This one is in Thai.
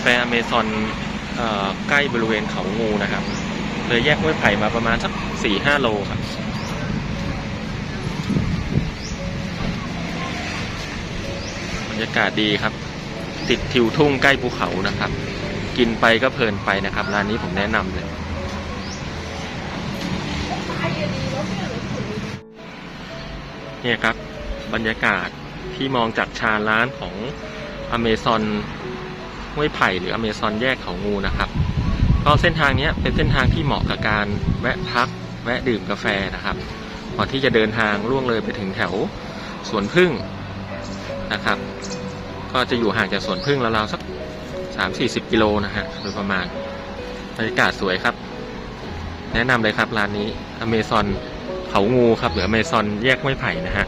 แฟอเมซอนใกล้บริเวณเขางูนะครับ เลยแยกห้วยไผ่มาประมาณสักสี่ห้าโลครับบรรยากาศดีครับ ติดทิวทุ่งใกล้ภูเขานะครับ กินไปก็เพลินไปนะครับร้านนี้ผมแนะนำเลยเนี่ยครับบรรยากาศที่มองจากชานร้านของอเมซอน ห้วยไผ่หรืออเมซอนแยกเขางูนะครับก็เส้นทางนี้เป็นเส้นทางที่เหมาะกับการแวะพักแวะดื่มกาแฟนะครับก่อนที่จะเดินทางล่วงเลยไปถึงแถวสวนพึ่งนะครับ ก็จะอยู่ห่างจากสวนพึ่งราวๆสักสามสี่สิบกิโลนะฮะโดยประมาณบรรยากาศสวยครับ แนะนำเลยครับร้านนี้อเมซอนเขางูครับหรืออเมซอนแยกไม้ไผ่นะฮะ